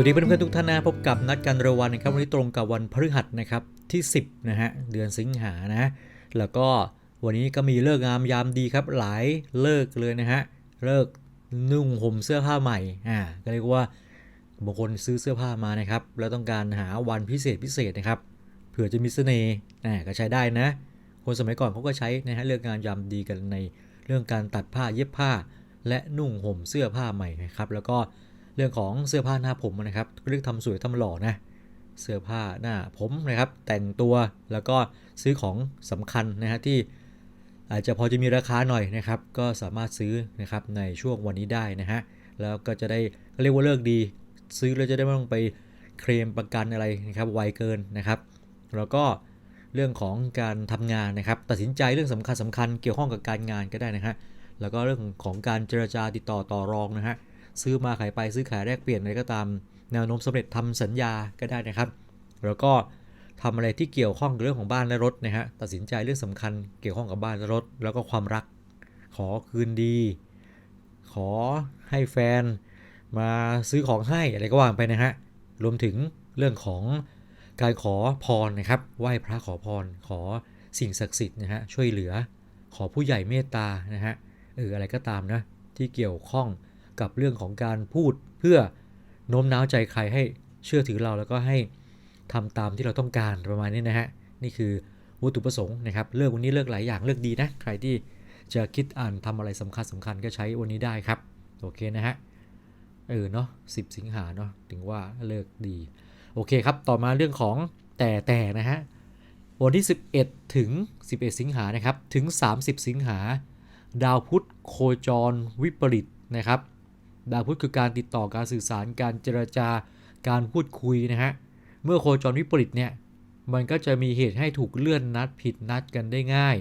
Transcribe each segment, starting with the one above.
วัสดีเพื่อนๆทุกท่านนะพบกับนัดกันระวันนะครับวันนี้ตรงกับวันพฤหัสนะครับที่ 10นะฮะเดือนสิงหานะแล้วก็วันนี้ก็มีเลิกงามยามดีครับหลายเลิกเลยนะฮะเลิกนุ่งห่มเสื้อผ้าใหม่อ่าก็เรียกว่าบางคนซื้อเสื้อผ้ามานะครับแล้วต้องการหาวันพิเศษพิเศษนะครับเผื่อจะมีเสน่ห์อ่าก็ใช้ได้นะ คนสมัยก่อนเขาก็ใช้นะฮะเลิกงามยามดีกันในเรื่องการตัดผ้าเย็บผ้า และนุ่งห่มเสื้อผ้าใหม่นะครับแล้วก็ เรื่องของเสื้อผ้าหน้าผมนะครับเรียกทำสวยทำหล่อนะเสื้อผ้าหน้าผมนะครับ แต่งตัวแล้วก็ซื้อของสำคัญนะฮะที่อาจจะพอจะมีราคาหน่อยนะครับ ก็สามารถซื้อนะครับในช่วงวันนี้ได้นะฮะแล้วก็จะได้เรียกว่าเลิกดี ซื้อแล้วจะได้ไม่ต้องไปเคลมประกันอะไรนะครับไวเกินนะครับ แล้วก็เรื่องของการทำงานนะครับ ตัดสินใจเรื่องสำคัญสำคัญเกี่ยวข้องกับการงานก็ได้นะฮะแล้วก็เรื่องของการเจรจาติดต่อต่อรองนะฮะ ซื้อมาขายไปซื้อขายแลกเปลี่ยนอะไรก็ตาม แนวโน้มสำเร็จทำสัญญาก็ได้นะครับ แล้วก็ทำอะไรที่เกี่ยวข้องกับเรื่องของบ้านและรถนะฮะตัดสินใจเรื่องสำคัญเกี่ยวข้องกับบ้านและรถ แล้วก็ความรัก ขอคืนดี ขอให้แฟน มาซื้อของให้อะไรก็ว่าไปนะฮะรวมถึงเรื่องของการขอพรนะครับไหว้พระขอพร ขอสิ่งศักดิ์สิทธิ์นะฮะช่วยเหลือ ขอผู้ใหญ่เมตตานะฮะเอออะไรก็ตามนะที่เกี่ยวข้อง กับเรื่องของการพูดเพื่อโน้มน้าวใจใครให้เชื่อถือเราแล้วก็ให้ทำตามที่เราต้องการประมาณนี้นะฮะนี่คือวัตถุประสงค์นะครับเลือกวันนี้เลือกหลายอย่างเลือกดีนะใครที่จะคิดอ่านทำอะไรสำคัญสำคัญก็ใช้วันนี้ได้ครับโอเคนะฮะเออเนาะสิสิงหาเนาะถึงว่าเลิกดี โอเคครับ ต่อมาเรื่องของแต่แต่นะฮะวันที่ 11 ถึง 11 สิงหานะครับ ถึง 30 สิงหา ดาวพุธโคจรวิปริตนะครับ ดาวพุธคือการติดต่อการสื่อสารการเจรจาการพูดคุยนะฮะ เมื่อโคจรวิปริตเนี่ยมันก็จะมีเหตุให้ถูกเลื่อนนัดผิดนัดกันได้ง่าย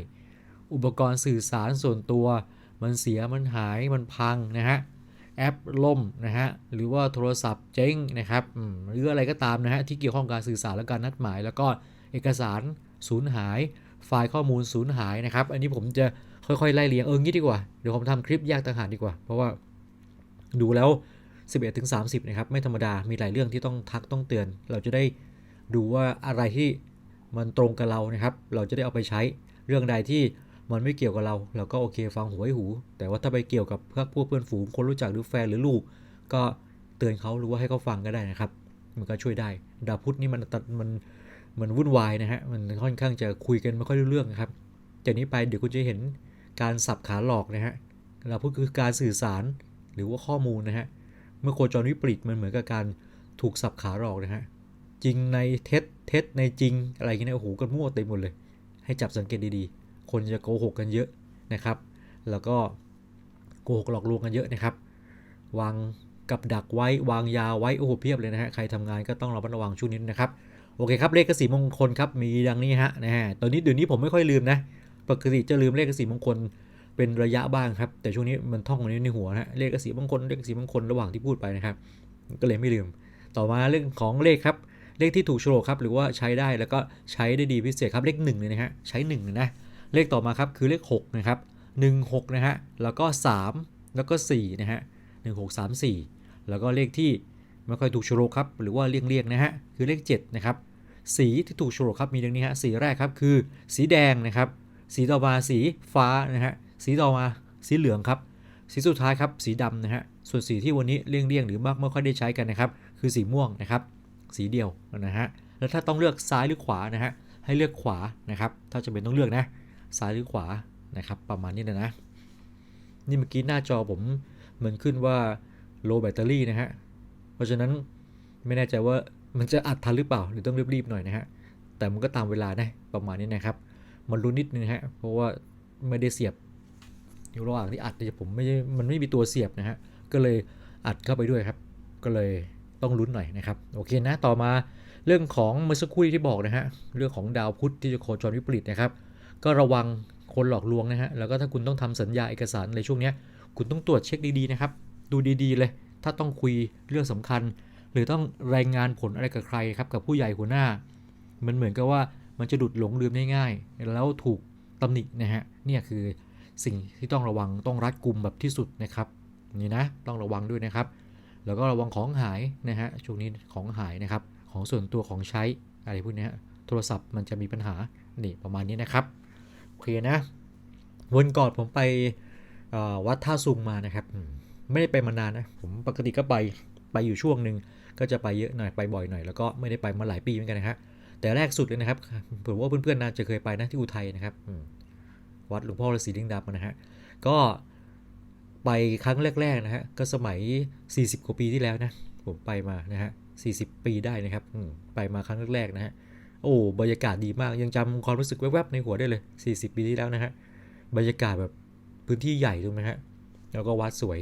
อุปกรณ์สื่อสารส่วนตัว มันเสียมันหายมันพังนะฮะแอปล่มนะฮะหรือว่าโทรศัพท์เจ๊งนะครับหรืออะไรก็ตามนะฮะที่เกี่ยวข้องการสื่อสารและการนัดหมาย แล้วก็เอกสารสูญหาย ไฟล์ข้อมูลสูญหายนะครับ อันนี้ผมจะค่อยๆไล่เรียงเอองี้ดีกว่า เดี๋ยวผมทำคลิปแยกต่างหากดีกว่า เพราะว่า ดูแล้ว 11ถึง30 นะครับ ไม่ธรรมดามีหลายเรื่องที่ต้องทักต้องเตือน เราจะได้ดูว่าอะไรที่มันตรงกับเรานะครับ เราจะได้เอาไปใช้เรื่องใดที่มันไม่เกี่ยวกับเรา เราก็โอเคฟังหูไว้หู แต่ว่าถ้าไปเกี่ยวกับเพื่อพวกเพื่อนฝูงคนรู้จักหรือแฟนหรือลูก ก็เตือนเขาหรือว่าให้เขาฟังก็ได้นะครับ มันก็ช่วยได้ ดาพุธนี่มันตัดมันมันวุ่นวายนะฮะมันค่อนข้างจะคุยกันไม่ค่อยรู้เรื่องนะครับจากนี้ไปเดี๋ยวคุณจะเห็นการสับขาหลอกนะฮะเราพูดคือการสื่อสาร หรือว่าข้อมูลนะฮะ เมื่อโคจรวิปริตมันเหมือนกับการถูกสับขาหลอกนะฮะ จริงในเท็จเท็จในจริงอะไรอย่างเงี้ยโอ้โหกันมั่วเต็มหมดเลย ให้จับสังเกตดีๆ คนจะโกหกกันเยอะนะครับ แล้วก็โกหกหลอกลวงกันเยอะนะครับ วางกับดักไว้วางยาไว้โอ้โหเพียบเลยนะฮะ ใครทำงานก็ต้องระมัดระวังช่วงนี้นะครับ โอเคครับเลขกสีมงคลครับมีดังนี้ฮะนะฮะตอนนี้เดี๋ยวนี้ผมไม่ค่อยลืมนะ ปกติจะลืมเลขสีมงคล เป็นระยะบ้างครับ แต่ช่วงนี้มันท่องมาในหัวนะเลขสีมงคลเลขสีมงคลระหว่างที่พูดไปนะครับ ก็เลยไม่ลืม ต่อมาเรื่องของเลขครับเลขที่ถูกโฉลกครับหรือว่าใช้ได้แล้วก็ใช้ได้ดีพิเศษครับเลข1เลยนะฮะใช้1นะเลขต่อมาครับคือเลข6นะครับ1 6นะฮะแล้วก็ 3 แล้วก็4นะฮะ1 6 3 4 แล้วก็เลขที่ไม่ค่อยถูกโฉลกครับหรือว่าเลี่ยงๆนะฮะคือเลข7นะครับสีที่ถูกโฉลกครับมีดังนี้ฮะสีแรกครับคือสีแดงนะครับสีต่อมาสีฟ้านะฮะ สีต่อมาสีเหลืองครับ สีสุดท้ายครับสีดำนะฮะส่วนสีที่วันนี้เลี่ยงๆหรือมากไม่ค่อยได้ใช้กันนะครับ คือสีม่วงนะครับ สีเดียวนะฮะแล้วถ้าต้องเลือกซ้ายหรือขวานะฮะให้เลือกขวานะครับ ถ้าจะเป็นต้องเลือกนะ ซ้ายหรือขวานะครับ ประมาณนี้นะนะนี่เมื่อกี้หน้าจอผมเหมือนขึ้นว่า low battery นะฮะเพราะฉะนั้นไม่แน่ใจว่ามันจะอัดทันหรือเปล่าหรือต้องรีบๆหน่อยนะฮะแต่มันก็ตามเวลานะประมาณนี้นะครับ มันรู้นิดนึงฮะเพราะว่าไม่ได้เสียบ อยู่ระหว่างที่อัดเนี่ยผมไม่มันไม่มีตัวเสียบนะฮะก็เลยอัดเข้าไปด้วยครับ ก็เลยต้องลุ้นหน่อยนะครับโอเคนะต่อมาเรื่องของเมื่อสักครู่ที่บอกนะฮะเรื่องของดาวพุธที่จะโคจรวิปริตนะครับ ก็ระวังคนหลอกลวงนะฮะแล้วก็ถ้าคุณต้องทำสัญญาเอกสารในช่วงนี้คุณต้องตรวจเช็คดีๆนะครับ ดูดีๆเลย ถ้าต้องคุยเรื่องสำคัญ หรือต้องรายงานผลอะไรกับใครครับกับผู้ใหญ่หัวหน้า มันเหมือนกับว่ามันจะดุดหลงลืมได้ง่ายแล้วถูกตำหนินะฮะเนี่ยคือ สิ่งที่ต้องระวังต้องรัดกุมแบบที่สุดนะครับนี่นะต้องระวังด้วยนะครับ แล้วก็ระวังของหายนะฮะช่วงนี้ของหายนะครับ ของส่วนตัวของใช้อะไรพวกนี้โทรศัพท์มันจะมีปัญหานี่ประมาณนี้นะครับโอเคนะวันก่อนผมไปวัดท่าซุงมานะครับ ไม่ได้ไปมานานนะผมปกติก็ไปไปอยู่ช่วงหนึ่งก็จะไปเยอะหน่อยไปบ่อยหน่อยแล้วก็ไม่ได้ไปมาหลายปีเหมือนกันนะฮะแต่แรกสุดเลยนะครับผมว่าเพื่อนๆน่าจะเคยไปนะที่อุทัยนะครับ วัดหลวงพ่อฤาษีลิงดำนะฮะ ก็ไปครั้งแรก ๆ นะฮะ ก็สมัย 40 กว่าปีที่แล้วนะ ผมไปมานะฮะ 40 ปีได้นะครับไปมาครั้งแรก ๆ นะฮะ โอ้ บรรยากาศดีมาก ยังจำความรู้สึกแวบๆในหัวได้เลย 40 ปีที่แล้วนะฮะ บรรยากาศแบบพื้นที่ใหญ่ถูกไหมฮะ แล้วก็วัดสวย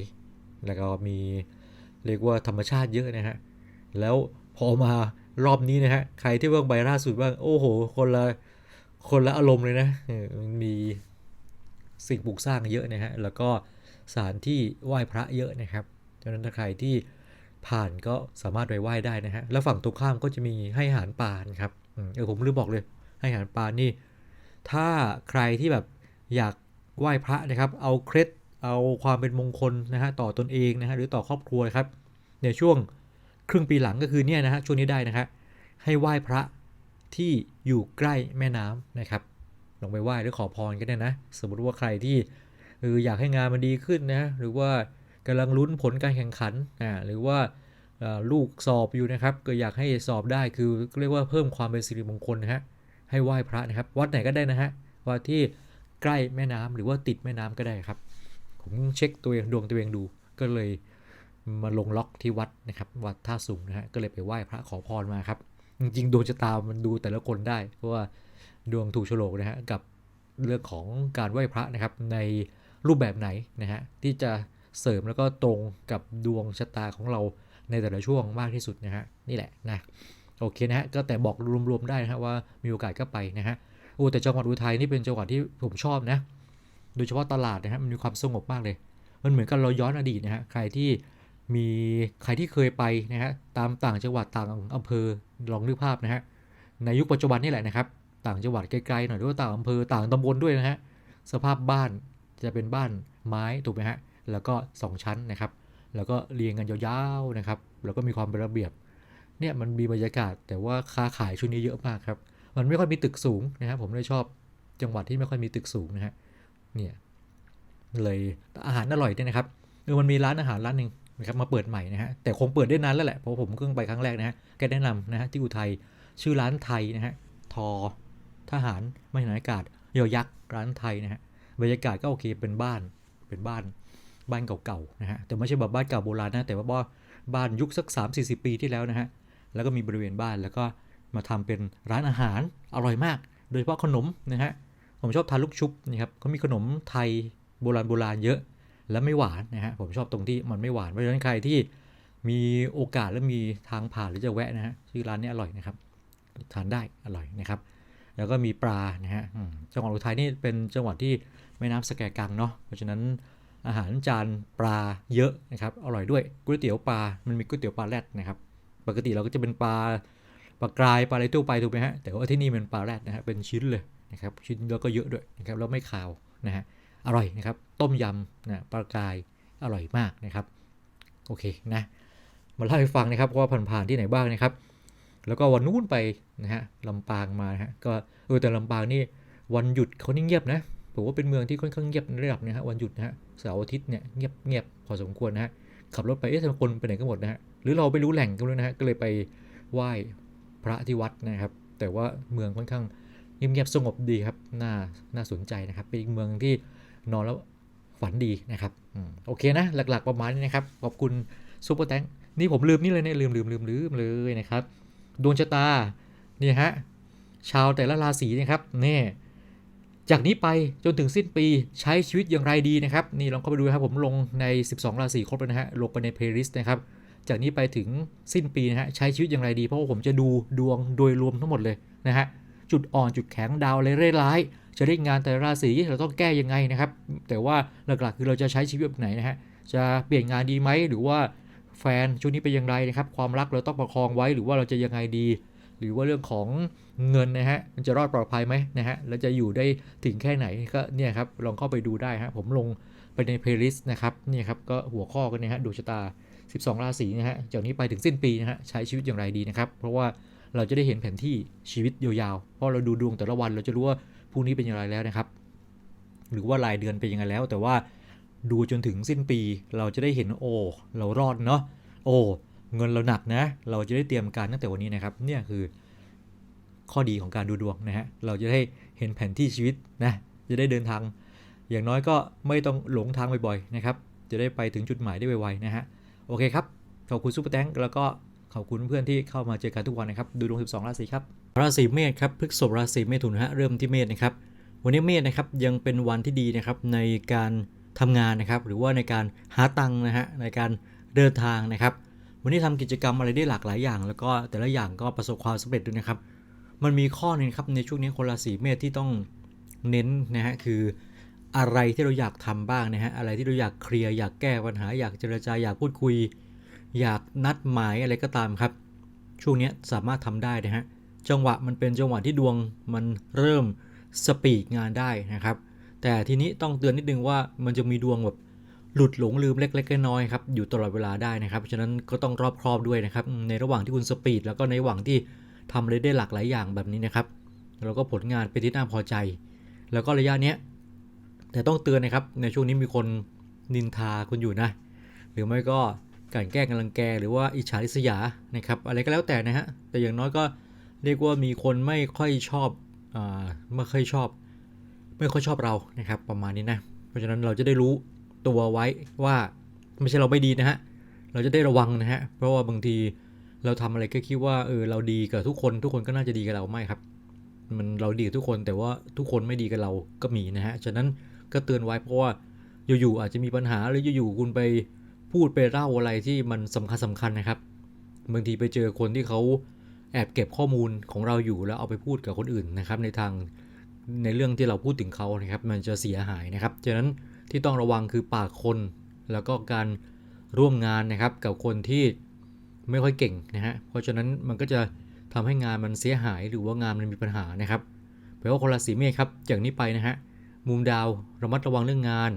แล้วก็มีเรียกว่าธรรมชาติเยอะนะฮะ แล้วพอมารอบนี้นะฮะ ใครที่เบิ่งใบล่าสุดบ้าง โอ้โห คนละ คนละอารมณ์เลยนะมันมี สิ่งปลูกสร้างเยอะนะฮะแล้วก็สถานที่ไหว้พระเยอะนะครับดังนั้นถ้าใครที่ผ่านก็สามารถไปไหว้ได้นะฮะแล้วฝั่งตรงข้ามก็จะมีให้อาหารปลาครับเออผมลืมบอกเลย ให้อาหารปลานี่ ถ้าใครที่แบบอยากไหว้พระนะครับ เอาเคล็ดเอาความเป็นมงคลนะฮะต่อตนเองนะฮะหรือต่อครอบครัวครับในช่วงครึ่งปีหลังก็คือเนี่ยนะฮะช่วงนี้ได้นะฮะให้ไหว้พระที่อยู่ใกล้แม่น้ำนะครับ ลงไปไหว้หรือขอพรก็ได้นะ สมมติว่าใครที่เอออยากให้งานมันดีขึ้นนะ หรือว่ากำลังลุ้นผลการแข่งขันอ่าหรือว่าลูกสอบอยู่นะครับ ก็อยากให้สอบได้คือเรียกว่าเพิ่มความเป็นสิริมงคลนะฮะให้ไหว้พระนะครับ วัดไหนก็ได้นะฮะวัดที่ใกล้แม่น้ำหรือว่าติดแม่น้ำก็ได้ครับ ผมเช็คตัวเองดวงตัวเองดู ก็เลยมาลงล็อกที่วัดนะครับ วัดท่าสูงนะฮะก็เลยไปไหว้พระขอพรมาครับ จริงๆดวงชะตามันดูแต่ละคนได้ เพราะว่า ดวงถูกโฉลกนะฮะกับเรื่องของการไหว้พระนะครับในรูปแบบไหนนะฮะที่จะเสริมแล้วก็ตรงกับดวงชะตาของเราในแต่ละช่วงมากที่สุดนะฮะนี่แหละนะโอเคนะฮะก็แต่บอกรวมๆได้นะฮะว่ามีโอกาสก็ไปนะฮะโอ้แต่จังหวัดอุทัยนี่เป็นจังหวัดที่ผมชอบนะโดยเฉพาะตลาดนะฮะมันมีความสงบมากเลย มันเหมือนกับเราย้อนอดีตนะฮะใครที่มีใครที่เคยไปนะฮะตามต่างจังหวัดต่างอำเภอลองนึกภาพนะฮะในยุคปัจจุบันนี่แหละนะครับ ต่างจังหวัดไกลๆหน่อยหรือว่าต่างอำเภอต่างตำบลด้วยนะฮะสภาพบ้านจะเป็นบ้านไม้ถูกไหมฮะแล้วก็สองชั้นนะครับ แล้วก็เรียงกันยาวๆนะครับ แล้วก็มีความเป็นระเบียบเนี่ยมันมีบรรยากาศแต่ว่าค้าขายช่วงนี้เยอะมากครับ มันไม่ค่อยมีตึกสูงนะครับผมเลยชอบจังหวัดที่ไม่ค่อยมีตึกสูงนะฮะเนี่ยเลยอาหารอร่อยด้วยนะครับเออมันมีร้านอาหารร้านหนึ่งนะครับมาเปิดใหม่นะฮะแต่คงเปิดได้นานแล้วแหละเพราะผมเพิ่งไปครั้งแรกนะฮะแกแนะนำนะฮะที่อุทัยชื่อร้านไทยนะฮะทอ ทหารไม่หนอากาศยอยักษ์ร้านไทยนะฮะบรรยากาศก็โอเคเป็นบ้านเป็นบ้านบ้านเก่าๆนะฮะแต่ไม่ใช่แบบบ้านเก่าโบราณนะแต่ว่าบ้านยุคสัก 3 4 0 ปีที่แล้วนะฮะแล้วก็มีบริเวณบ้านแล้วก็มาทำเป็นร้านอาหารอร่อยมาก โดยเฉพาะขนมนะฮะผมชอบทานลูกชุบนี่ครับเขามีขนมไทยโบราณโบราณเยอะและไม่หวานนะฮะผมชอบตรงที่มันไม่หวานเพราะฉะนั้นใครที่มีโอกาสและมีทางผ่านหรือจะแวะนะฮะชื่อร้านนี้อร่อยนะครับทานได้อร่อยนะครับ แล้วก็มีปลานะฮะจังหวัดอุทัยนี่เป็นจังหวัดที่แม่น้ำสแกกังเนาะเพราะฉะนั้นอาหารจานปลาเยอะนะครับอร่อยด้วยก๋วยเตี๋ยวปลา มันมีก๋วยเตี๋ยวปลาแรดนะครับ ปกติเราก็จะเป็นปลาปลากรายปลาอะไรทั่วไปถูกไหมฮะแต่ว่าที่นี่เป็นปลาแรดนะฮะเป็นชิ้นเลยนะครับชิ้นแล้วก็เยอะด้วยนะครับแล้วไม่คาวนะฮะอร่อยนะครับต้มยำนะปลากรายอร่อยมากนะครับโอเคนะมาเล่าให้ฟังนะครับว่าผ่านๆที่ไหนบ้างนะครับ แล้วก็วันนู้นไปนะฮะลำปางมาฮะก็เออแต่ลำปางนี่วันหยุดเขานี่เงียบนะผมว่าเป็นเมืองที่ค่อนข้างเงียบในระดับนะฮะวันหยุดนะฮะเสาร์อาทิตย์เนี่ยเงียบเงียบพอสมควรนะฮะขับรถไปเอ๊ะทำไมคนไปไหนกันหมดนะฮะหรือเราไปรู้แหล่งกันเลยนะฮะก็เลยไปไหว้พระที่วัดนะครับ แต่ว่าเมืองค่อนข้างเงียบๆสงบดีครับน่าน่าสนใจนะครับเป็นอีกเมืองที่นอนแล้วฝันดีนะครับอโอเคนะหลักๆประมาณนี้นะครับขอบคุณซูเปอร์แตงนี่ผมลืมนี่เลยเนี่ยลืมลืมลืมลืมเลยนะครับ ดวงชะตานี่ฮะชาวแต่ละราศีนะครับเนี่ยจากนี้ไปจนถึงสิ้นปีใช้ชีวิตอย่างไรดีนะครับ นี่ลองเข้าไปดูครับผมลงใน 12 ราศีครบแล้วนะฮะลงไปในเพลย์ลิสต์นะครับ จากนี้ไปถึงสิ้นปีนะฮะใช้ชีวิตอย่างไรดี เพราะว่าผมจะดูดวงโดยรวมทั้งหมดเลยนะฮะจุดอ่อนจุดแข็งดาวอะไรร้ายๆจะได้งานแต่ละราศีเราต้องแก้ยังไงนะครับ แต่ว่าหลักๆคือเราจะใช้ชีวิตแบบไหนนะฮะจะเปลี่ยนงานดีไหมหรือว่า แฟนช่วงนี้เป็นอย่างไรนะครับ ความรักเราต้องประคองไว้หรือว่าเราจะยังไงดี หรือว่าเรื่องของเงินนะฮะมันจะรอดปลอดภัยไหมนะฮะแล้วจะอยู่ได้ถึงแค่ไหนก็เนี่ยครับลองเข้าไปดูได้ฮะผมลงไปในเพลย์ลิสต์นะครับเนี่ยครับก็หัวข้อกันเนี่ยฮะดวงชะตา 12 ราศีนะฮะจากนี้ไปถึงสิ้นปีนะฮะใช้ชีวิตอย่างไรดีนะครับ เพราะว่าเราจะได้เห็นแผนที่ชีวิตยาวๆเพราะเราดูดวงแต่ละวันเราจะรู้ว่าพรุ่งนี้เป็นอย่างไรแล้วนะครับ หรือว่ารายเดือนเป็นยังไงแล้ว แต่ว่า ดูจนถึงสิ้นปี เราจะได้เห็นโอ้เรารอดเนาะโอ้เงินเราหนักนะ เราจะได้เตรียมการตั้งแต่วันนี้นะครับ เนี่ยคือข้อดีของการดูดวงนะฮะเราจะได้เห็นแผนที่ชีวิตนะจะได้เดินทาง อย่างน้อยก็ไม่ต้องหลงทางบ่อยๆนะครับ จะได้ไปถึงจุดหมายได้ไวๆนะฮะโอเคครับขอบคุณซุปเปอร์แตงแล้วก็ขอบคุณเพื่อนที่เข้ามาเจอกันทุกวันนะครับ ดูดวง 12 ราศีครับ ราศีเมษครับพฤกษภราศีเมถุนฮะเริ่มที่เมษนะครับ วันนี้เมษนะครับยังเป็นวันที่ดีนะครับในการ ทำงานนะครับ หรือว่าในการหาตังค์นะฮะในการเดินทางนะครับ วันนี้ทำกิจกรรมอะไรได้หลากหลายอย่าง แล้วก็แต่ละอย่างก็ประสบความสำเร็จด้วยนะครับ มันมีข้อนึงครับในช่วงนี้คนราศีเมษที่ต้องเน้นนะฮะคืออะไรที่เราอยากทำบ้างนะฮะอะไรที่เราอยากเคลียร์อยากแก้ปัญหาอยากเจรจาอยากพูดคุย อยากนัดหมายอะไรก็ตามครับ ช่วงนี้สามารถทำได้นะฮะจังหวะมันเป็นจังหวะที่ดวงมันเริ่มสปีดงานได้นะครับ แต่ทีนี้ต้องเตือนนิดนึงว่ามันจะมีดวงแบบหลุดหลงลืมเล็กๆน้อยๆครับอยู่ตลอดเวลาได้นะครับฉะนั้นก็ต้องรอบครอบด้วยนะครับในระหว่างที่คุณสปีดแล้วก็ในระหว่างที่ทำอะไรได้หลากหลายอย่างแบบนี้นะครับแล้วก็ผลงานเป็นที่น่าพอใจ แล้วก็ระยะเนี้ยแต่ต้องเตือนนะครับในช่วงนี้มีคนนินทาคุณอยู่นะ หรือไม่ก็กลั่นแกล้งกันรังแก หรือว่าอิจฉาริษยานะครับอะไรก็แล้วแต่นะฮะแต่อย่างน้อยก็เรียกว่ามีคนไม่ค่อยชอบอ่าไม่ค่อยชอบ ไม่ค่อยชอบเรานะครับ ประมาณนี้นะ เพราะฉะนั้นเราจะได้รู้ตัวไว้ว่าไม่ใช่เราไม่ดีนะฮะ เราจะได้ระวังนะฮะ เพราะว่าบางทีเราทำอะไรก็คิดว่าเออเราดีกับทุกคนทุกคนก็น่าจะดีกับเราไม่ครับ มันเราดีกับทุกคนแต่ว่าทุกคนไม่ดีกับเราก็มีนะฮะ ฉะนั้นก็เตือนไว้เพราะว่าอยู่ๆอาจจะมีปัญหาหรืออยู่ๆคุณไปพูดไปเล่าอะไรที่มันสำคัญสำคัญนะครับ บางทีไปเจอคนที่เขาแอบเก็บข้อมูลของเราอยู่แล้วเอาไปพูดกับคนอื่นนะครับ ในทาง ในเรื่องที่เราพูดถึงเขานะครับ มันจะเสียหายนะครับฉะนั้นที่ต้องระวังคือปากคน แล้วก็การร่วมงานนะครับ กับคนที่ไม่ค่อยเก่งนะฮะเพราะฉะนั้นมันก็จะทำให้งานมันเสียหายหรือว่างานมันมีปัญหานะครับแปลว่าคนราศีเมษครับจากนี้ไปนะฮะมุมดาวระมัดระวังเรื่องงาน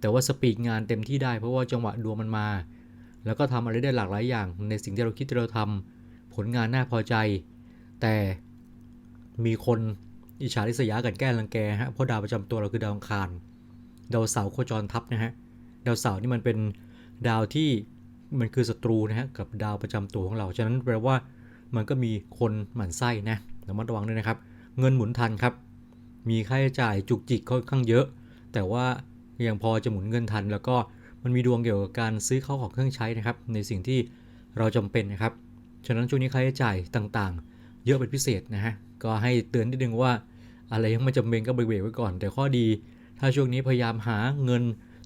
แต่ว่าสปีดงานเต็มที่ได้เพราะว่าจังหวะดวงมันมา แล้วก็ทำอะไรได้หลากหลายอย่าง ในสิ่งที่เราคิดที่เราทำผลงานน่าพอใจ แต่มีคน อิจฉาริษยากันแกล้งรังแกฮะเพราะดาวประจำตัวเราคือดาวอังคาร ดาวเสาร์โคจรทับนะฮะดาวเสาร์นี่มันเป็นดาวที่มันคือศัตรูนะฮะกับดาวประจำตัวของเรา ฉะนั้นแปลว่ามันก็มีคนหมั่นไส้นะระมัดระวังด้วยนะครับ เงินหมุนทันครับ มีค่าใช้จ่ายจุกจิกค่อนข้างเยอะ แต่ว่ายังพอจะหมุนเงินทัน แล้วก็มันมีดวงเกี่ยวกับการซื้อเข้าของเครื่องใช้นะครับ ในสิ่งที่เราจำเป็นนะครับ ฉะนั้นช่วงนี้ค่าใช้จ่ายต่างๆ เยอะเป็นพิเศษนะฮะ ก็ให้เตือนนิดนึงว่า อะไรยังไม่จำเป็นก็เบรกไว้ก่อน แต่ข้อดีถ้าช่วงนี้พยายามหาเงิน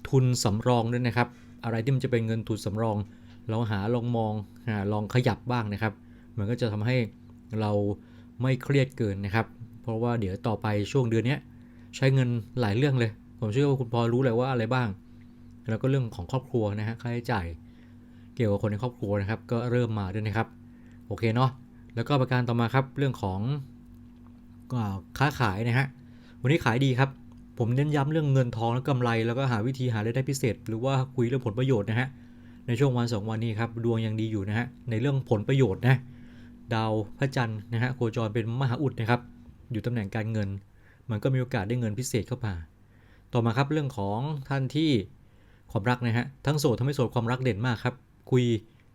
ทุนสำรองด้วยนะครับ อะไรที่มันจะเป็นเงินทุนสำรองลองหาลองมองหาลองขยับบ้างนะครับ มันก็จะทำให้เราไม่เครียดเกินนะครับ เพราะว่าเดี๋ยวต่อไปช่วงเดือนนี้ใช้เงินหลายเรื่องเลย ผมเชื่อว่าคุณพอรู้เลยว่าอะไรบ้าง แล้วก็เรื่องของครอบครัวนะฮะค่าใช้จ่าย เกี่ยวกับคนในครอบครัวนะครับ ก็เริ่มมาด้วยนะครับ โอเคเนาะแล้วก็ประการต่อมาครับเรื่องของ ค้าขายนะฮะ วันนี้ขายดีครับ ผมเน้นย้ำเรื่องเงินทองและกำไร แล้วก็หาวิธีหารายได้พิเศษ หรือว่าคุยเรื่องผลประโยชน์นะฮะ ในช่วงวันสองวันนี้ครับ ดวงยังดีอยู่นะฮะ ในเรื่องผลประโยชน์นะ ดาวพระจันทร์นะฮะโคจรเป็นมหาอุดนะครับ อยู่ตำแหน่งการเงิน มันก็มีโอกาสได้เงินพิเศษเข้ามา ต่อมาครับเรื่องของท่านที่ความรักนะฮะ ทั้งโสดทั้งไม่โสดความรักเด่นมากครับ คุย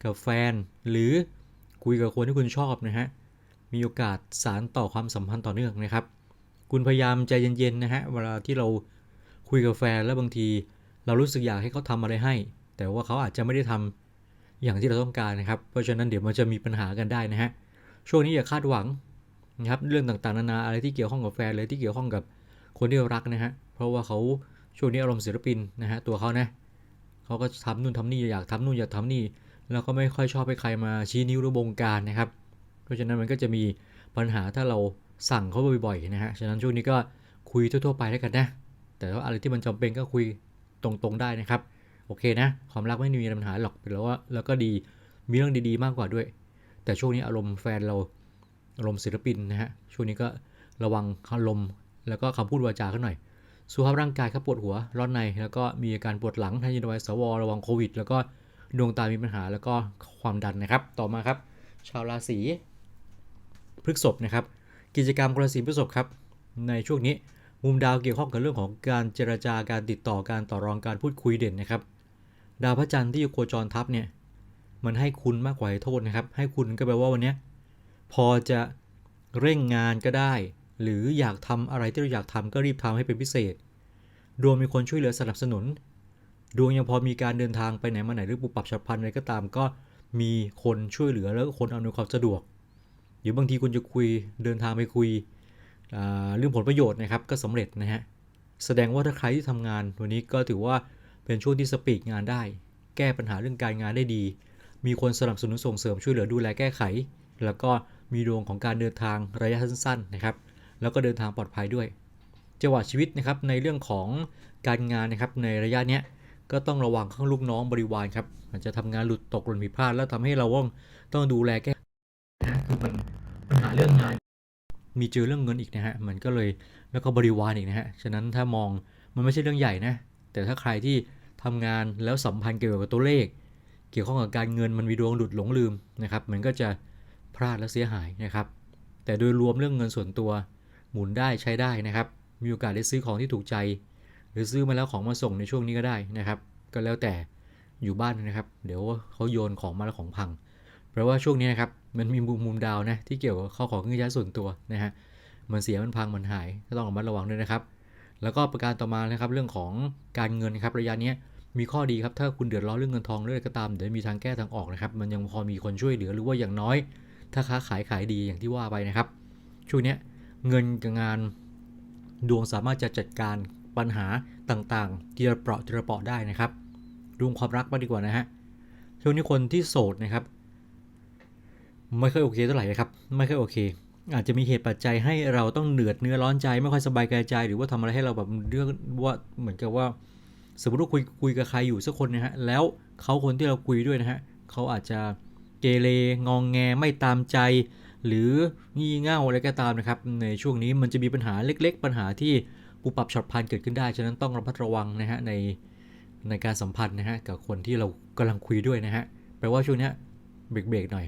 กับแฟน หรือคุยกับคนที่คุณชอบนะฮะ มีโอกาสสารต่อความสัมพันธ์ต่อเนื่องนะครับ คุณพยายามใจเย็นๆนะฮะเวลาที่เราคุยกับแฟนแล้วบางทีเรารู้สึกอยากให้เขาทำอะไรให้ แต่ว่าเขาอาจจะไม่ได้ทำอย่างที่เราต้องการนะครับ เพราะฉะนั้นเดี๋ยวมันจะมีปัญหากันได้นะฮะช่วงนี้อย่าคาดหวังนะครับเรื่องต่างๆนานาอะไรที่เกี่ยวข้องกับแฟนเลยที่เกี่ยวข้องกับคนที่เรารักนะฮะเพราะว่าเขาช่วงนี้อารมณ์ศิลปินนะฮะตัวเขานะเขาก็ทำนู่นทำนี่อยากทำนู่นอยากทำนี่ แล้วก็ไม่ค่อยชอบให้ใครมาชี้นิ้วหรือบงการนะครับ เพราะฉะนั้นมันก็จะมีปัญหาถ้าเราสั่งเขาบ่อยๆนะฮะ ฉะนั้นช่วงนี้ก็คุยทั่วๆไปแล้วกันนะ แต่ว่าอะไรที่มันจำเป็นก็คุยตรงๆได้นะครับ โอเคนะ ความรักไม่มีปัญหาหรอกแต่ว่าแล้วก็ดี มีเรื่องดีๆมากกว่าด้วย แต่ช่วงนี้อารมณ์แฟนเราอารมณ์ศิลปินนะฮะ ช่วงนี้ก็ระวังอารมณ์แล้วก็คำพูดวาจาขึ้นหน่อย สุขภาพร่างกายครับปวดหัว ร้อนใน แล้วก็มีอาการปวดหลังท่านยินดีไว้สวระวังโควิด แล้วก็ดวงตามีปัญหาแล้วก็ความดันนะครับ ต่อมาครับ ชาวราศี พฤกษภนะครับ กิจกรรมคนราศีพฤกษภครับในช่วงนี้มุมดาวเกี่ยวข้องกับเรื่องของการเจรจาการติดต่อการต่อรองการพูดคุยเด่นนะครับ ดาวพระจันทร์ที่อยู่โคจรทับเนี่ยมันให้คุณมากกว่าให้โทษนะครับ ให้คุณก็แปลว่าวันนี้พอจะเร่งงานก็ได้ หรืออยากทำอะไรที่เราอยากทำก็รีบทำให้เป็นพิเศษ ดวงมีคนช่วยเหลือสนับสนุน ดวงยังพอมีการเดินทางไปไหนมาไหนหรือปุบปับฉับพลันอะไรก็ตาม ก็มีคนช่วยเหลือแล้วก็คนอำนวยความสะดวก รือบางทีคุณจะคุยเดินทางไปคุยเรื่องผลประโยชน์นะครับก็สำเร็จนะฮะแสดงว่าถ้าใครที่ทำงานวันนี้ก็ถือว่าเป็นช่วงที่สปีดงานได้ แก้ปัญหาเรื่องการงานได้ดี มีคนสนับสนุนส่งเสริมช่วยเหลือดูแลแก้ไข แล้วก็มีดวงของการเดินทางระยะสั้นๆนะครับแล้วก็เดินทางปลอดภัยด้วยจังหวะชีวิตนะครับในเรื่องของการงานนะครับในระยะเนี้ยก็ต้องระวังข้างลูกน้องบริวารครับอาจจะทำงานหลุดตกหล่นผิดพลาดแล้วทำให้เราต้องต้องดูแลแก้นะคือมันปัญหาเรื่องงาน มีเจอเรื่องเงินอีกนะฮะมันก็เลยแล้วก็บริวารอีกนะฮะฉะนั้นถ้ามองมันไม่ใช่เรื่องใหญ่นะแต่ถ้าใครที่ทำงานแล้วสัมพันธ์เกี่ยวกับตัวเลข เกี่ยวข้องกับการเงินมันมีดวงหลุดหลงลืมนะครับมันก็จะพลาดและเสียหายนะครับ แต่โดยรวมเรื่องเงินส่วนตัวหมุนได้ใช้ได้นะครับ มีโอกาสได้ซื้อของที่ถูกใจ หรือซื้อมาแล้วของมาส่งในช่วงนี้ก็ได้นะครับ ก็แล้วแต่อยู่บ้านนะครับ เดี๋ยวเขาโยนของมาแล้วของพัง เพราะว่าช่วงนี้นะครับมันมีมุมมุมดาวนะที่เกี่ยวกับข้อของเครื่องใช้ส่วนตัวนะฮะมันเสียมันพังมันหายก็ต้องระมัดระวังด้วยนะครับ แล้วก็ประการต่อมานะครับเรื่องของการเงินครับระยะนี้มีข้อดีครับถ้าคุณเดือดร้อนเรื่องเงินทองเรื่องอะไรก็ตามเดี๋ยวมีทางแก้ทางออกนะครับมันยังพอมีคนช่วยเหลือหรือว่าอย่างน้อย ถ้าค้าขายขายดีอย่างที่ว่าไปนะครับ ช่วงนี้เงินกับงานดวงสามารถจะจัดการปัญหาต่างๆทีละเปราะทีละเปราะได้นะครับดวงความรักมาดีกว่านะฮะช่วงนี้คนที่โสดนะครับ ไม่ค่อยโอเคเท่าไหร่นะครับ ไม่ค่อยโอเค อาจจะมีเหตุปัจจัยให้เราต้องเหนือดเนื้อร้อนใจไม่ค่อยสบายกายใจ หรือว่าทำอะไรให้เราแบบเรื่องว่าเหมือนกับว่า สมมติว่าคุยคุยกับใครอยู่สักคนนะฮะแล้วเขาคนที่เราคุยด้วยนะฮะเขาอาจจะเกเรงองแงไม่ตามใจ หรืองี่เง่าอะไรก็ตามนะครับ ในช่วงนี้มันจะมีปัญหาเล็ก ๆ ปัญหาที่ปุบปับฉับพลันเกิดขึ้นได้ฉะนั้นต้องระมัดระวังนะฮะในในการสัมพันธ์นะฮะกับคนที่เรากำลังคุยด้วยนะฮะแปลว่าช่วงนี้เบรกๆหน่อย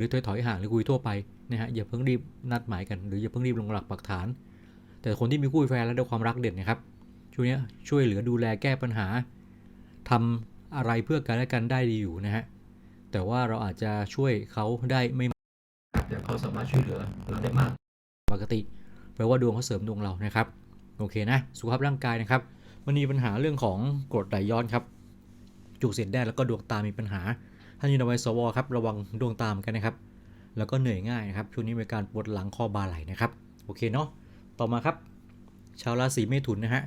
รือถอยถอยห่างหรือคุยทั่วไปนะฮะอย่าเพิ่งรีบนัดหมายกันหรืออย่าเพิ่งรีบลงหลักปักฐาน แต่คนที่มีคู่แฟนแล้วได้ความรักเด่นนะครับช่วงนี้ช่วยเหลือดูแลแก้ปัญหาทำอะไรเพื่อกันและกันได้ดีอยู่นะฮะแต่ว่าเราอาจจะช่วยเขาได้ไม่มากแต่เขาสามารถช่วยเหลือเราได้มาก ปกติแปลว่าดวงเขาเสริมดวงเรานะครับโอเคนะสุขภาพร่างกายนะครับมันมีปัญหาเรื่องของกรดไหลย้อนครับจุกเสียดแดงแล้วก็ดวงตามีปัญหา ท่านยูนวัยสวครับระวังดวงตามกันนะครับ แล้วก็เหนื่อยง่ายนะครับช่วงนี้มีการปวดหลังคอบ่าไหล่นะครับโอเคเนาะต่อมาครับ ชาวราศีเมถุนนะฮะ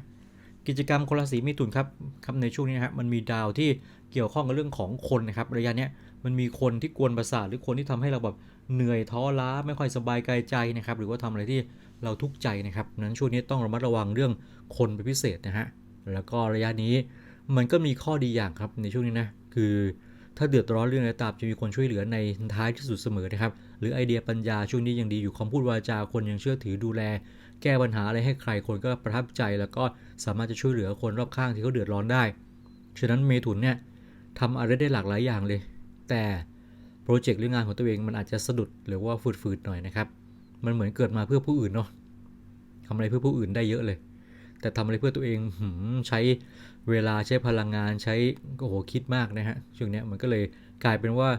กิจกรรมคนราศีเมถุนครับครับในช่วงนี้นะครับมันมีดาวที่เกี่ยวข้องกับเรื่องของคนนะครับระยะเนี้ยมันมีคนที่กวนประสาทหรือคนที่ทำให้เราแบบเหนื่อยท้อล้าไม่ค่อยสบายกายใจนะครับหรือว่าทำอะไรที่เราทุกข์ใจนะครับนั้นช่วงนี้ต้องระมัดระวังเรื่องคนเป็นพิเศษนะฮะแล้วก็ระยะนี้มันก็มีข้อดีอย่างครับในช่วงนี้นะคือ ถ้าเดือดร้อนเรื่องอะไรตามจะมีคนช่วยเหลือในท้ายที่สุดเสมอนะครับ หรือไอเดียปัญญาช่วงนี้ยังดีอยู่คำพูดวาจาคนยังเชื่อถือดูแล แก้ปัญหาอะไรให้ใครคนก็ประทับใจ แล้วก็สามารถจะช่วยเหลือคนรอบข้างที่เขาเดือดร้อนได้ ฉะนั้นเมถุนเนี่ยทำอะไรได้หลากหลายอย่างเลย แต่โปรเจกต์หรืองานของตัวเองมันอาจจะสะดุดหรือว่าฝืดๆหน่อยนะครับ มันเหมือนเกิดมาเพื่อผู้อื่นเนาะทำอะไรเพื่อผู้อื่นได้เยอะเลย แต่ทำอะไรเพื่อตัวเองหืใช้เวลาใช้พลังงานใช้โอ้โหคิดมากนะฮะช่วงเนี้ยมันก็เลยกลายเป็นว่า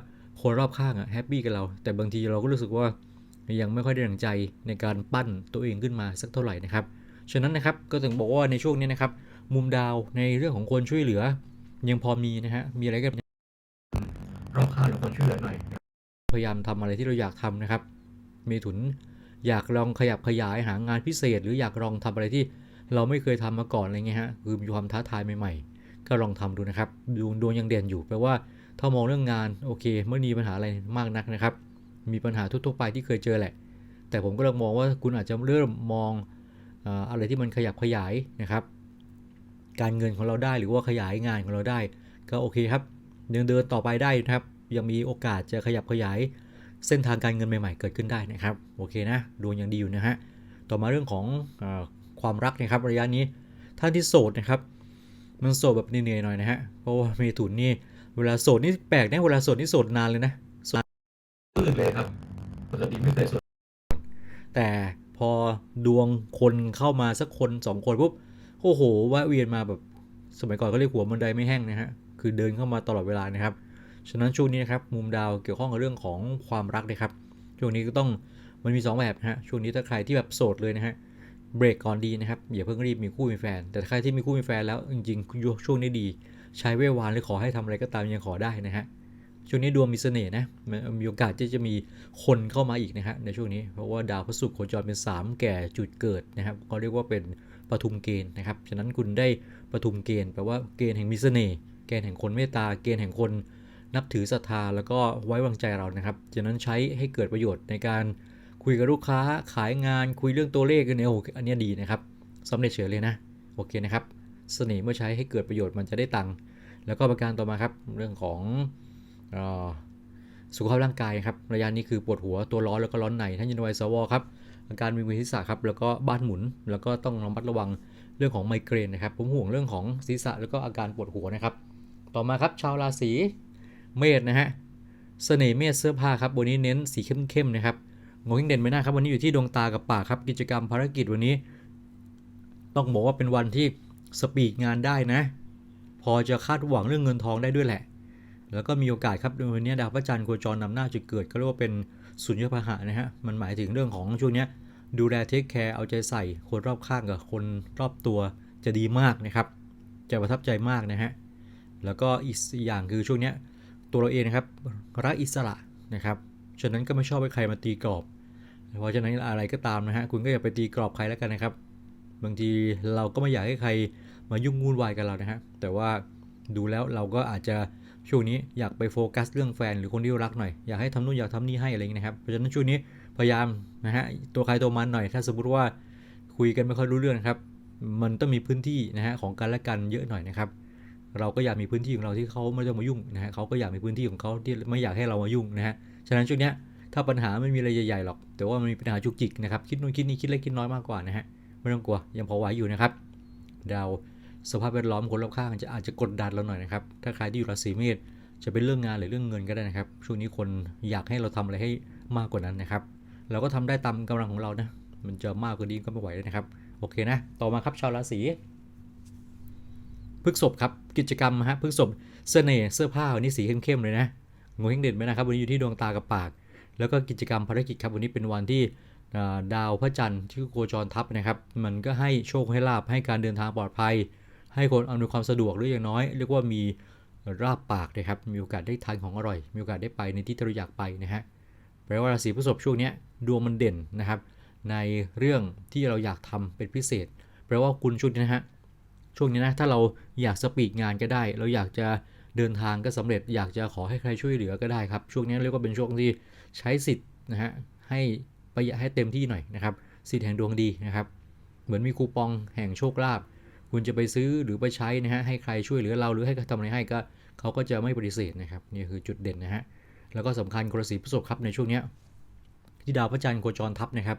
คนรอบข้างอะแฮปปี้กับเรา แต่บางทีเราก็รู้สึกว่ายังไม่ค่อยได้ดังใจในการปั้นตัวเองขึ้นมาสักเท่าไหร่นะครับฉะนั้นนะครับก็ถึงบอกว่าในช่วงนี้นะครับ มุมดาวในเรื่องของคนช่วยเหลือ ยังพอมีนะฮะมีอะไรก็รอบข้างคนช่วยเหลือหน่อยพยายามทำอะไรที่เราอยากทำนะครับมีถุนอยากลองขยับขยายหางานพิเศษ หรืออยากลองทำอะไรที่ เราไม่เคยทำมาก่อนอะไรเงี้ยฮะคือมีความท้าทายใหม่ๆ ก็ลองทำดูนะครับดวงดวงยังเด่นอยู่แปลว่าถ้ามองเรื่องงานโอเคไม่มีปัญหาอะไรมากนักนะครับ มีปัญหาทั่วๆไปที่เคยเจอแหละ แต่ผมก็เริ่มมองว่าคุณอาจจะเริ่มมองอะไรที่มันขยับขยายนะครับ การเงินของเราได้หรือว่าขยายงานของเราได้ ก็โอเคครับเดินเดินต่อไปได้นะครับ ยังมีโอกาสจะขยับขยาย เส้นทางการเงินใหม่ๆ เกิดขึ้นได้นะครับ โอเคนะดวงยังดีอยู่นะฮะต่อมาเรื่องของ ความรักนะครับระยะนี้ท่านที่โสดนะครับ มันโสดแบบเหนื่อยๆหน่อยนะฮะเพราะว่าเมถุนนี่เวลาโสดนี่แปลกนะเวลาโสดนี่โสดนานเลยนะอื่นเลยครับปกติไม่เคยสนแต่พอดวงคนเข้ามาสักคนสองคนปุ๊บโอ้โหแวะเวียนมาแบบสมัยก่อนก็เรียกหัวบันไดไม่แห้งนะฮะคือเดินเข้ามาตลอดเวลานะครับ ฉะนั้นช่วงนี้นะครับมุมดาวเกี่ยวข้องกับเรื่องของความรักนะครับช่วงนี้ก็ต้องมันมี 2 แบบนะฮะช่วงนี้ถ้าใครที่แบบโสดเลยนะฮะ เบรกก่อนดีนะครับอย่าเพิ่งรีบมีคู่มีแฟน แต่ใครที่มีคู่มีแฟนแล้วจริงๆช่วงนี้ดี ใช้เวลวานหรือขอให้ทำอะไรก็ตามยังขอได้นะฮะช่วงนี้ดวงมีเสน่ห์นะมีโอกาสที่จะมีคนเข้ามาอีกนะฮะในช่วงนี้เพราะว่าดาวพฤหัสโคจรเป็น 3 แก่จุดเกิดนะครับเขาเรียกว่าเป็นปทุมเกณฑ์นะครับฉะนั้นคุณได้ปทุมเกณฑ์แปลว่าเกณฑ์แห่งมีเสน่ห์เกณฑ์แห่งคนเมตตาเกณฑ์แห่งคนนับถือศรัทธาแล้วก็ไว้วางใจเรานะครับฉะนั้นใช้ให้เกิดประโยชน์ในการ คุยกับลูกค้าขายงานคุยเรื่องตัวเลขกันเนี่ยโอ้อันเนี้ยดีนะครับสำเร็จเฉยเลยนะโอเคนะครับเสน่ห์เมื่อใช้ให้เกิดประโยชน์มันจะได้ตังค์แล้วก็ประการต่อมาครับเรื่องของออสุขภาพร่างกายครับระยะนี้คือปวดหัวตัวร้อนแล้วก็ร้อนในท่านยินวัยสวครับอาการมีมือศีรษะครับแล้วก็บ้านหมุน แล้วก็ต้องระมัดระวังเรื่องของไมเกรนนะครับผมห่วงเรื่องของศีรษะแล้วก็อาการปวดหัวนะครับ ต่อมาครับชาวราศีเมษนะฮะเสน่ห์เมษเสื้อผ้าครับวันนี้เน้นสีเข้มๆนะครับ งงเด่นไม่น่าครับวันนี้อยู่ที่ดวงตากับปากครับกิจกรรมภารกิจวันนี้ ต้องบอกว่าเป็นวันที่สปีดงานได้นะ พอจะคาดหวังเรื่องเงินทองได้ด้วยแหละ แล้วก็มีโอกาสครับวันนี้ดาวพระจันทร์โคจรนำหน้าจุดเกิดก็เรียกว่าเป็นสุญญพหะนะฮะมันหมายถึงเรื่องของช่วงนี้ดูแลเทคแคร์เอาใจใส่คนรอบข้างกับคนรอบตัวจะดีมากนะครับ จะประทับใจมากนะฮะแล้วก็อีกอย่างคือช่วงนี้ตัวเราเองนะครับรักอิสระนะครับฉะนั้นก็ไม่ชอบให้ใครมาตีกรอบ เพราะฉะนั้นอะไรก็ตามนะฮะคุณก็อย่าไปตีกรอบใครแล้วกันนะครับ บางทีเราก็ไม่อยากให้ใครมายุ่งวุ่นวายกับเรานะฮะแต่ว่าดูแล้วเราก็อาจจะช่วงนี้อยากไปโฟกัสเรื่องแฟนหรือคนที่เรารักหน่อยอยากให้ทำนู่นอยากทำนี่ให้อะไรอย่างนี้นะครับเพราะฉะนั้นช่วงนี้พยายามนะฮะตัวใครตัวมันหน่อย ถ้าสมมติว่าคุยกันไม่ค่อยรู้เรื่องนะครับ มันต้องมีพื้นที่นะฮะของกันและกันเยอะหน่อยนะครับ เราก็อยากมีพื้นที่ของเราที่เขาไม่ต้องมายุ่งนะฮะเขาก็อยากมีพื้นที่ของเขาที่ไม่อยากให้เรามายุ่งนะฮะฉะนั้นช่วงนี้ ถ้าปัญหาไม่มีอะไรใหญ่ๆหรอก แต่ว่ามันมีปัญหาจุกจิกนะครับ คิดนู่นคิดนี่คิดเล็กคิดน้อยมากกว่านะฮะ ไม่ต้องกลัว ยังพอไหวอยู่นะครับ ดาวสภาพแวดล้อมคนรอบข้างจะอาจจะกดดันเราหน่อยนะครับ ถ้าใครที่อยู่ราศีเมษจะเป็นเรื่องงานหรือเรื่องเงินก็ได้นะครับ ช่วงนี้คนอยากให้เราทำอะไรให้มากกว่านั้นนะครับ เราก็ทำได้ตามกำลังของเรานะ มันจะมากกว่านี้ก็ไม่ไหวเลยนะครับ โอเคนะ ต่อมาครับชาวราศีพฤษภครับ กิจกรรมฮะพฤษภเสน่ห์เสื้อผ้าวันนี้สีเข้มๆเลยนะงงเฮงเด่นไหมนะครับ วันนี้อยู่ที่ดวงตากับปาก แล้วก็กิจกรรมภารกิจครับวันนี้เป็นวันที่ดาวพระจันทร์ที่โคจรทับนะครับ มันก็ให้โชคให้ลาบให้การเดินทางปลอดภัย ให้คนอำนวยความสะดวกหรืออย่างน้อย เรียกว่ามีราบปากนะครับ มีโอกาสได้ทานของอร่อย มีโอกาสได้ไปในที่ที่เราอยากไปนะฮะแปลว่าราศีพฤษภช่วงเนี้ยดวงมันเด่นนะครับ ในเรื่องที่เราอยากทำเป็นพิเศษ แปลว่าคุณช่วงนี้นะฮะช่วงนี้นะถ้าเราอยากสปีดงานก็ได้ เราอยากจะ เดินทางก็สำเร็จอยากจะขอให้ใครช่วยเหลือก็ได้ครับ ช่วงนี้เรียกว่าเป็นช่วงที่ใช้สิทธิ์นะฮะให้ประหยัดให้เต็มที่หน่อยนะครับสิทธิ์แห่งดวงดีนะครับ เหมือนมีคูปองแห่งโชคลาภคุณจะไปซื้อหรือไปใช้นะฮะให้ใครช่วยเหลือเราหรือให้ทำอะไรให้ก็เขาก็จะไม่ปฏิเสธนะครับนี่คือจุดเด่นนะฮะแล้วก็สำคัญกรสีพฤษภครับในช่วงนี้ที่ดาวพระจันทร์โคจรทับนะครับ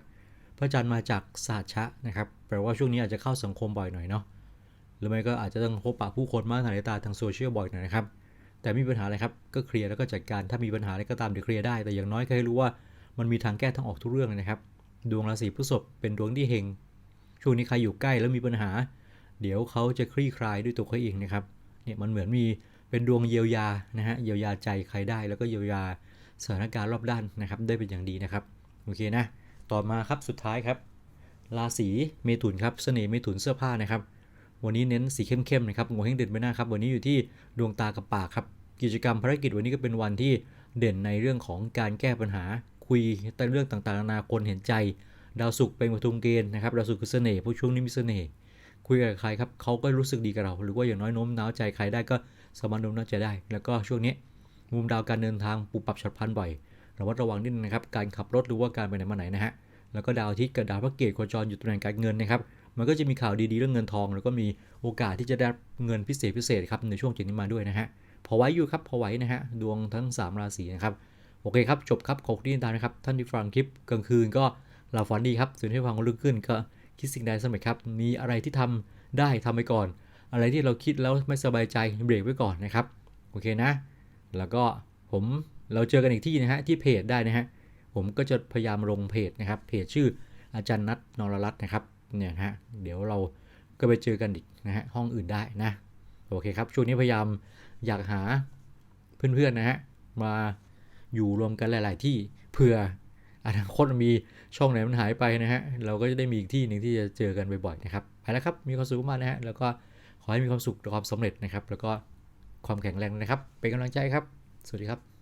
พระจันทร์มาจากศาสตร์ชะนะครับแปลว่าช่วงนี้อาจจะเข้าสังคมบ่อยหน่อยเนาะ หรือไม่ก็อาจจะต้องพบปะผู้คนมากทางสายตาทางโซเชียลบ่อยหน่อยนะครับ แต่ไม่มีปัญหาอะไรครับ ก็เคลียร์แล้วก็จัดการ ถ้ามีปัญหาอะไรก็ตามเดี๋ยวเคลียร์ได้ แต่อย่างน้อยก็ให้รู้ว่ามันมีทางแก้ทางออกทุกเรื่องเลยนะครับ ดวงราศีพฤษภเป็นดวงที่เฮง ช่วงนี้ใครอยู่ใกล้แล้วมีปัญหา เดี๋ยวเขาจะคลี่คลายด้วยตัวเขาเองนะครับ เนี่ยมันเหมือนมีเป็นดวงเยียวยา นะฮะ เยียวยาใจใครได้ แล้วก็เยียวยาสถานการณ์รอบด้านนะครับ ได้เป็นอย่างดีนะครับ โอเคนะ ต่อมาครับ สุดท้ายครับ ราศีเมถุนครับ เสน่ห์เมถุนเสื้อผ้านะครับ วันนี้เน้นสีเข้มๆนะครับหัวเฮงเด่นไปหน้าครับ วันนี้อยู่ที่ดวงตากับปากครับ กิจกรรมภารกิจวันนี้ก็เป็นวันที่เด่นในเรื่องของการแก้ปัญหา คุยแต่เรื่องต่างๆนานาคนเห็นใจ ดาวศุกร์เป็นปทุมเกณฑ์นะครับ ดาวศุกร์คือเสน่ห์ผู้ช่วงนี้มีเสน่ห์คุยกับใครครับเขาก็รู้สึกดีกับเรา หรือว่าอย่างน้อยโน้มน้าวใจใครได้ก็สามารถโน้มน้าวใจได้ แล้วก็ช่วงนี้มุมดาวการเดินทางปรับปรับฉับพลันบ่อยระมัดระวังนิดนึงนะครับ การขับรถหรือว่าการไปไหนมาไหนนะฮะ แล้วก็ดาวอาทิตย์กับดาวพระเกตโคจรอยู่ตำแหน่งการเงินนะครับ มันก็จะมีข่าวดีๆเรื่องเงินทอง แล้วก็มีโอกาสที่จะได้เงินพิเศษพิเศษครับในช่วงจุดนี้มาด้วยนะฮะพอไว้อยู่ครับพอไว้นะฮะดวงทั้ง 3 ราศีนะครับโอเคครับจบครับขอบคุณที่ติดตามนะครับท่านที่ฟังคลิปกลางคืนก็หลับฝันดีครับส่วนที่ฟังวันรุ่งขึ้นก็คิดสิ่งใดสมัยครับมีอะไรที่ทำได้ทำไปก่อน อะไรที่เราคิดแล้วไม่สบายใจเบรกไว้ก่อนนะครับโอเคนะ แล้วก็ผมเราเจอกันอีกที่นะฮะที่เพจได้นะฮะผมก็จะพยายามลงเพจนะครับเพจชื่ออาจารย์นัทนรรัตน์นะครับ เนี่ยนะฮะเดี๋ยวเราก็ไปเจอกันอีกนะฮะห้องอื่นได้นะโอเคครับช่วงนี้พยายามอยากหาเพื่อนๆนะฮะมาอยู่รวมกันหลาย ๆ ที่เผื่ออนาคตมีช่องไหนมันหายไปนะฮะเราก็จะได้มีอีกที่หนึ่งที่จะเจอกันบ่อยๆนะครับไปแล้วครับมีความสุขมากนะฮะแล้วก็ขอให้มีความสุขความสำเร็จนะครับ แล้วก็ความแข็งแรงนะครับ เป็นกำลังใจครับ สวัสดีครับ